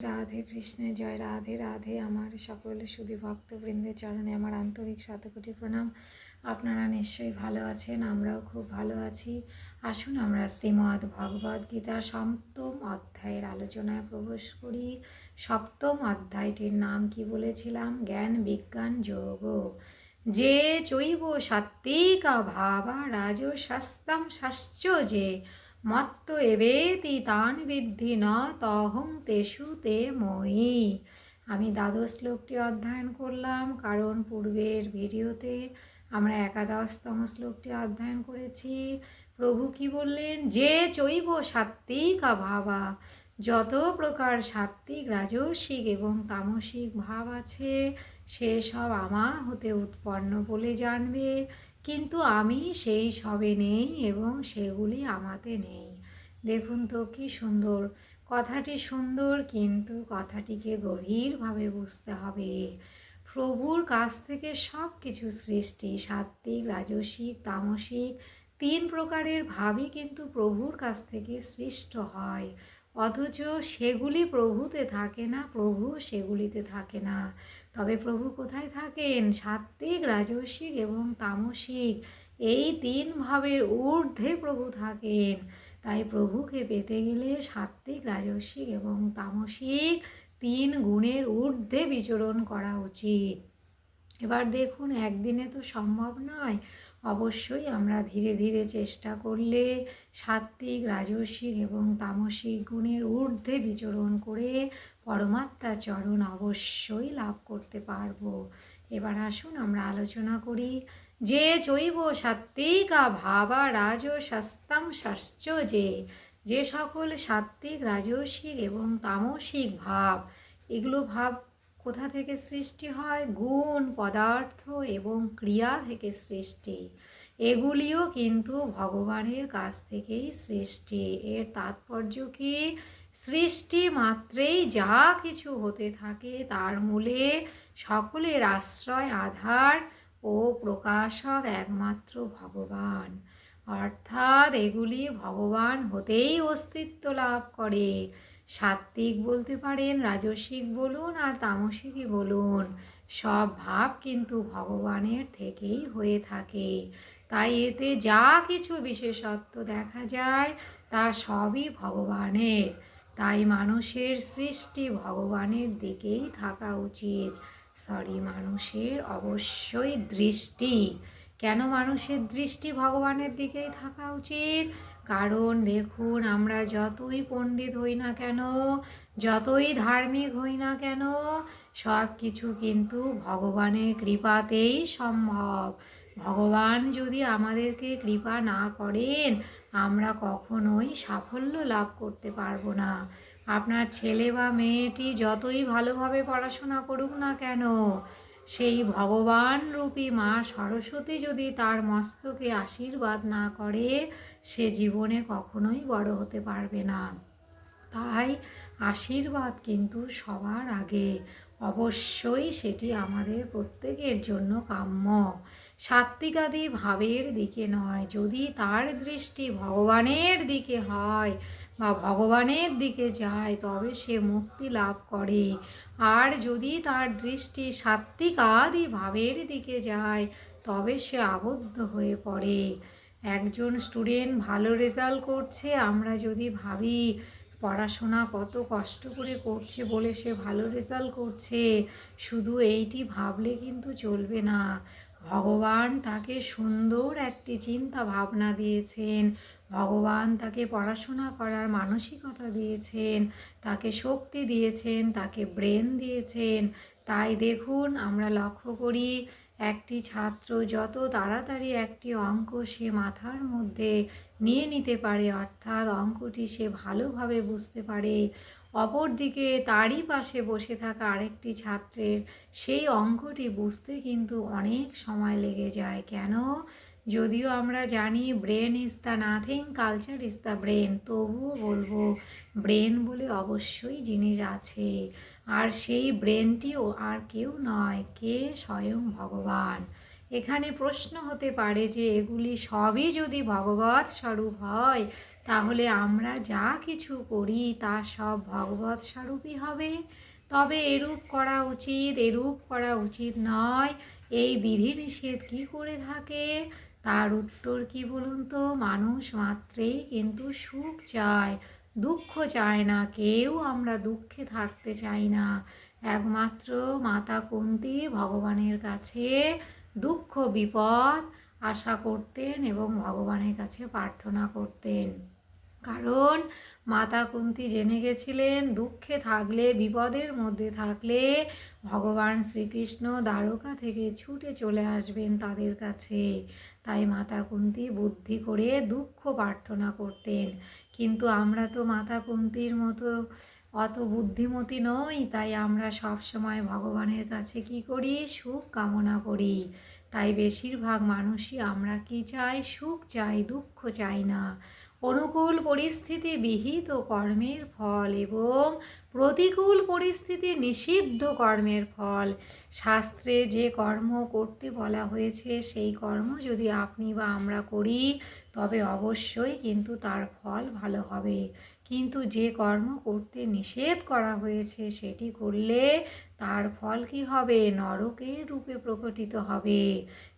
রাধে কৃষ্ণের জয় রাধে রাধে। আমার সকল সুধী ভক্তবৃন্দের চরণে আমার আন্তরিক শতকোটি প্রণাম। আপনারা নিশ্চয়ই ভালো আছেন, আমরাও খুব ভালো আছি। আসুন আমরা শ্রীমদ্ ভগবদ গীতার সপ্তম অধ্যায়ের আলোচনায় প্রবেশ করি। সপ্তম অধ্যায়টির নাম কি বলেছিলাম? জ্ঞান, বিজ্ঞান, যোগ। যে চৈব সাত্বিকা ভাবা রাজশাস্তাম শাস্ত্র যে মত্ত এবেতি তান বিদ্ধি ন তহং তেষু তে মই আমি দ্বাদশ শ্লোকটি অধ্যয়ন করলাম, কারণ পূর্বের ভিডিওতে আমরা একাদশতম শ্লোকটি অধ্যয়ন করেছি। প্রভু কি বললেন? যে চৈব সাত্বিক ভাবা যত প্রকার সাত্বিক রাজসিক এবং তামসিক ভাব আছে, সে সব আমা হতে উৎপন্ন বলে জানবে। কিন্তু আমি সেই সবে নেই এবং সেগুলি আমাতে নেই। দেখুন তো কি সুন্দর। কথাটি সুন্দর কিন্তু কথাটিকে গভীরভাবে বুঝতে হবে। প্রভুর কাছ থেকে সব কিছু সৃষ্টি সাত্বিক রাজসিক, তামসিক, তিন প্রকারের ভাবই কিন্তু প্রভুর কাছ থেকে সৃষ্ট হয়। অথচ সেগুলি প্রভুতে থাকে না, প্রভু সেগুলিতে থাকে না। তবে প্রভু কোথায় থাকেন? সাত্বিক রাজস্বিক এবং তামসিক। এই তিন ভাবের ঊর্ধ্বে প্রভু থাকেন। তাই প্রভুকে পেতে গেলে সাত্বিক রাজস্বিক এবং তামসিক তিন গুণের ঊর্ধ্বে বিচরণ করা উচিত। এবার দেখুন, একদিনে তো সম্ভব নয়। অবশ্যই আমরা ধীরে ধীরে চেষ্টা করলে সাত্বিক রাজস্বিক এবং তামসিক গুণের ঊর্ধ্বে বিচরণ করে পরমাত্মা চরণ অবশ্যই লাভ করতে পারব। এবার আসুন আমরা আলোচনা করি, যে জৈব সাত্বিকা ভাবা রাজ শাস্তাম শাস্ত্র যে যে সকল সাত্বিক রাজস্বিক এবং তামসিক ভাব, এগুলো ভাব কোথা থেকে সৃষ্টি হয়? গুণ, পদার্থ এবং ক্রিয়া থেকে সৃষ্টি। এগুলিও কিন্তু ভগবানের কাছ থেকেই সৃষ্টি। এর তাৎপর্য কি? সৃষ্টি মাত্রেই যা কিছু হতে থাকে তার মূলে সকলের আশ্রয়, আধার ও প্রকাশক একমাত্র ভগবান। অর্থাৎ এগুলি ভগবান হতেই অস্তিত্ব লাভ করে। সাত্ত্বিক বলতে পারেন রাজসিক বলুন আর তামসিকই বলুন, সব ভাব কিন্তু ভগবানের থেকেই হয়ে থাকে। তাই এতে যা কিছু বিশেষত্ব দেখা যায়, তা সবই ভগবানের। তাই মানুষের সৃষ্টি ভগবানের দিকেই থাকা উচিত। সরি, মানুষের অবশ্যই দৃষ্টি। কেন মানুষের দৃষ্টি ভগবানের দিকেই থাকা উচিত? কারণ দেখুন, আমরা যতই পণ্ডিত হই না কেন, যতই ধার্মিক হই না কেন সব কিছু কিন্তু ভগবানের কৃপাতেই সম্ভব। ভগবান যদি আমাদেরকে কৃপা না করেন, আমরা কখনোই সাফল্য লাভ করতে পারব না। আপনার ছেলে বা মেয়েটি যতই ভালোভাবে পড়াশোনা করুক না কেন সেই ভগবান রূপী মা সরস্বতী যদি তার মস্তকে আশীর্বাদ না করে, সে জীবনে কখনোই বড় হতে পারবে না। তাই আশীর্বাদ কিন্তু সবার আগে। অবশ্যই সেটি আমাদের প্রত্যেকের জন্য কাম্য। সাত্বিকাদি ভাবের দিকে নয়। যদি তার দৃষ্টি ভগবানের দিকে হয় বা ভগবানের দিকে যায়, তবে সে মুক্তি লাভ করে। আর যদি তার দৃষ্টি সাত্বিক আদি ভাবের দিকে যায়, তবে সে আবদ্ধ হয়ে পড়ে। একজন স্টুডেন্ট ভালো রেজাল্ট করছে, আমরা যদি ভাবি পড়াশোনা কত কষ্ট করে করছে বলে সে ভালো রেজাল্ট করছে, শুধু এইটি ভাবলে কিন্তু চলবে না। ভগবান তাকে সুন্দর একটি চিন্তা ভাবনা দিয়েছেন। ভগবান তাকে পড়াশোনা করার মানসিকতা দিয়েছেন, তাকে শক্তি দিয়েছেন, তাকে ব্রেন দিয়েছেন। তাই দেখুন, আমরা লক্ষ্য করি, একটি ছাত্র যত তাড়াতাড়ি একটি অঙ্ক সে মাথার মধ্যে নিয়ে নিতে পারে, অর্থাৎ অঙ্কটি সে ভালোভাবে বুঝতে পারে। অপরদিকে তারই পাশে বসে থাকা আরেকটি ছাত্রের সেই অঙ্কটি বুঝতে কিন্তু অনেক সময় লেগে যায়। কেন? যদিও আমরা জানি brain is the nothing, culture is the brain, তবুও বলব ব্রেন বলে অবশ্যই জিনিস আছে। আর সেই ব্রেনটিও আর কেউ নয়, কে স্বয়ং ভগবান? এখানে প্রশ্ন হতে পারে যে এগুলি সবই যদি ভগবৎ স্বরূপ হয়, তাহলে আমরা যা কিছু করি তা সব ভগবৎ স্বরূপই হবে। তবে এরূপ করা উচিত, এরূপ করা উচিত নয়। এই বিধি নিষেধ কী করে থাকে? তার উত্তর কি বলুন তো? মানুষ মাত্রেই কিন্তু সুখ চায়, দুঃখ চায় না, কেউ আমরা দুঃখে থাকতে চাই না। একমাত্র মাতা কুন্তি ভগবানের কাছে দুঃখ, বিপদ আশা করতেন এবং ভগবানের কাছে প্রার্থনা করতেন। কারণ মাতা কুন্তি জেনে গেছিলেন, দুঃখে থাকলে, বিপদের মধ্যে থাকলে ভগবান শ্রীকৃষ্ণ দ্বারকা থেকে ছুটে চলে আসবেন তাদের কাছে। তাই মাতা কুন্তি বুদ্ধি করে দুঃখ প্রার্থনা করতেন। কিন্তু আমরা তো মাতা কুন্তির মতো অত বুদ্ধিমতী নই, তাই আমরা সব সময় ভগবানের কাছে কি করি? সুখ কামনা করি। তাই বেশিরভাগ মানুষই আমরা কি চাই? সুখ চাই, দুঃখ চাই না। অনুকূল পরিস্থিতি বিহিত কর্মের ফল এবং প্রতিকূল পরিস্থিতি নিষিদ্ধ কর্মের ফল। শাস্ত্রে যে কর্ম করতে বলা হয়েছে, সেই কর্ম যদি আপনি বা আমরা করি, তবে অবশ্যই কিন্তু তার ফল ভালো হবে। কিন্তু যে কর্ম করতে নিষেধ করা হয়েছে, সেটি করলে তার ফল কি হবে? নরকের রূপে প্রকটিত হবে।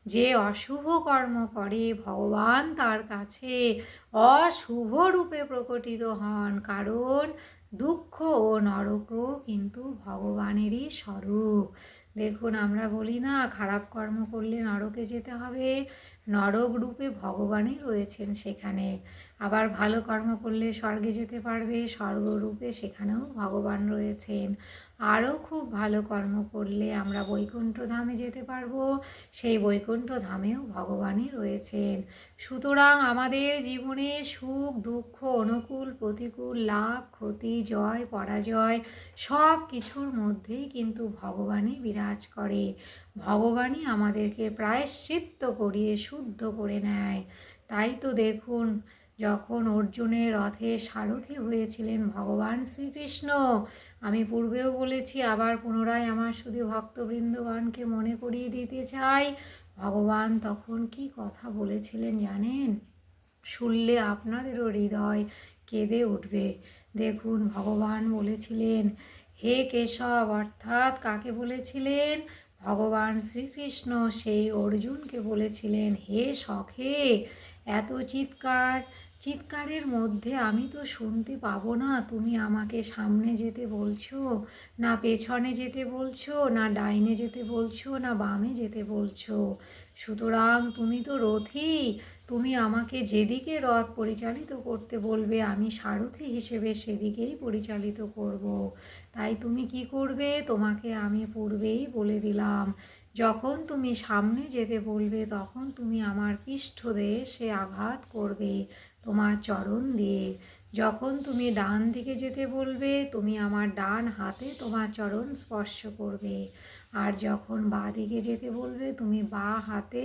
যে অশুভ কর্ম করে, ভগবান তার কাছে অশুভ রূপে প্রকটিত হন। কারণ দুঃখ ও নরকও কিন্তু ভগবানেরই স্বরূপ। দেখুন, আমরা বলি না, খারাপ কর্ম করলে নরকে যেতে হবে। নরক রূপে ভগবানই রয়েছেন সেখানে। আবার ভালো কর্ম করলে স্বর্গে যেতে পারবে স্বর্গরূপে সেখানেও ভগবান রয়েছেন। আরও খুব ভালো কর্ম করলে আমরা বৈকুণ্ঠ ধামে যেতে পারব। সেই বৈকুণ্ঠ ধামেও ভগবানই রয়েছেন। সুতরাং আমাদের জীবনে সুখ, দুঃখ, অনুকূল, প্রতিকূল, লাভ, ক্ষতি, জয়, পরাজয় সব কিছুর মধ্যেই কিন্তু ভগবানই বিরাজ করে। ভগবানই আমাদেরকে প্রায়শ্চিত্ত করিয়ে শুদ্ধ করে নেয়। তাই তো দেখুন যখন অর্জুনের রথে সারথি হয়েছিলেন ভগবান শ্রীকৃষ্ণ, আমি পূর্বেও বলেছি, আবার পুনরায় আমার শুধু ভক্তবৃন্দগণকে মনে করিয়ে দিতে চাই। ভগবান তখন কি কথা বলেছিলেন জানেন? শুনলে আপনাদেরও হৃদয় কেঁদে উঠবে। দেখুন, ভগবান বলেছিলেন, হে কেশব, অর্থাৎ কাকে বলেছিলেন? ভগবান শ্রীকৃষ্ণ। সেই অর্জুনকে বলেছিলেন, হে সখে, এত চিৎকার চিৎকারের মধ্যে, আমি তো শুনতে পাবো না, তুমি আমাকে সামনে যেতে বলছো, না পেছনে যেতে বলছো, না ডাইনে যেতে বলছো, না বামে যেতে বলছো। সুতরাং তুমি তো রথি, তুমি আমাকে যেদিকে রথ পরিচালিত করতে বলবে, আমি সারথি হিসেবে সেদিকেই পরিচালিত করব। তাই তুমি কি করবে? তোমাকে আমি পূর্বেই বলে দিলাম। যখন তুমি সামনে যেতে বলবে, তখন তুমি আমার পৃষ্ঠদেশে সে আঘাত করবে, তোমার চরণ দিয়ে। যখন তুমি ডান দিকে যেতে বলবে, তুমি আমার ডান হাতে তোমার চরণ স্পর্শ করবে। আর যখন বা দিকে যেতে বলবে, তুমি বা হাতে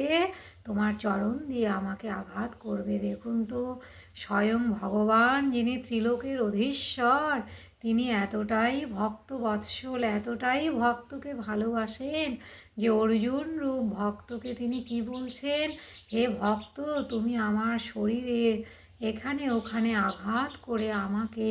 তোমার চরণ দিয়ে আমাকে আঘাত করবে। দেখুন তো, স্বয়ং ভগবান যিনি ত্রিলোকের অধীশ্বর, তিনি এতটাই ভক্ত বৎসল এতটাই ভক্তকে ভালোবাসেন যে অর্জুন রূপ ভক্তকে তিনি কি বলছেন? হে ভক্ত, তুমি আমার শরীরের এখানে ওখানে আঘাত করে আমাকে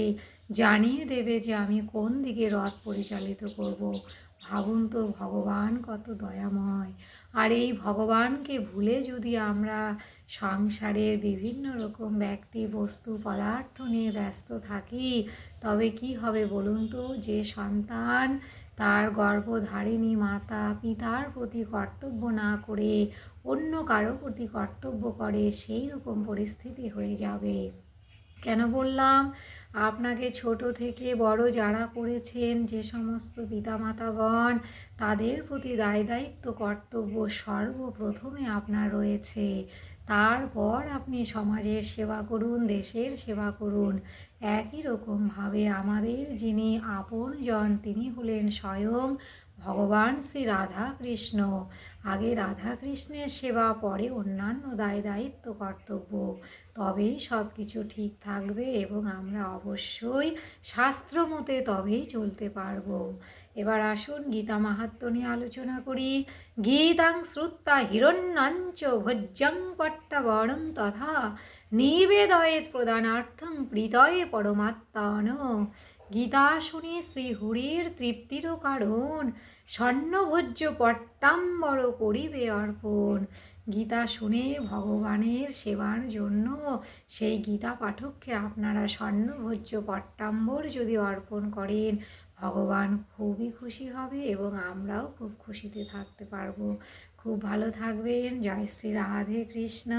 জানিয়ে দেবে যে আমি কোন দিকে রথ পরিচালিত করব। ভাবুন তো ভগবান কত দয়াময়। আর এই ভগবানকে ভুলে যদি আমরা সংসারের বিভিন্ন রকম ব্যক্তি, বস্তু, পদার্থ নিয়ে ব্যস্ত থাকি, তবে কি হবে বলুন তো? যে সন্তান তার গর্ভধারিণী মাতা পিতার প্রতি কর্তব্য না করে অন্য কারও প্রতি কর্তব্য করে, সেই রকম পরিস্থিতি হয়ে যাবে। কেন বললাম? আপনাকে ছোট থেকে বড় যারা করেছেন, যে সমস্ত পিতামাতাগণ, তাদের প্রতি দায় দায়িত্ব, কর্তব্য সর্বপ্রথমে আপনার রয়েছে। তারপর আপনি সমাজের সেবা করুন, দেশের সেবা করুন। একই রকমভাবে আমাদের যিনি আপনজন, তিনি হলেন স্বয়ং ভগবান শ্রী রাধা কৃষ্ণ আগে রাধা কৃষ্ণের সেবা, পরে অন্যান্য দায় দায়িত্ব, কর্তব্য। তবেই সব কিছু ঠিক থাকবে এবং আমরা অবশ্যই শাস্ত্র মতে তবেই চলতে পারব। এবার আসুন গীতা মাহাত্ম নিয়ে আলোচনা করি। গীতাং শ্রুত্তা হিরণ্যাঞ্চ ভজ্জং পট্টাবরং তথা নিবেদয়েত প্রদানার্থং প্রীতয়ে পরমাত্মান। গীতা শুনে শ্রীহরির তৃপ্তিরও কারণ। স্বর্ণভোজ্য পট্টাম্বর করিবে অর্পণ। গীতা শুনে ভগবানের সেবার জন্য সেই গীতা পাঠককে আপনারা স্বর্ণভোজ্য পট্টাম্বর যদি অর্পণ করেন, ভগবান খুবই খুশি হবে এবং আমরাও খুব খুশিতে থাকতে পারব। খুব ভালো থাকবেন। জয় শ্রী রাধে কৃষ্ণ।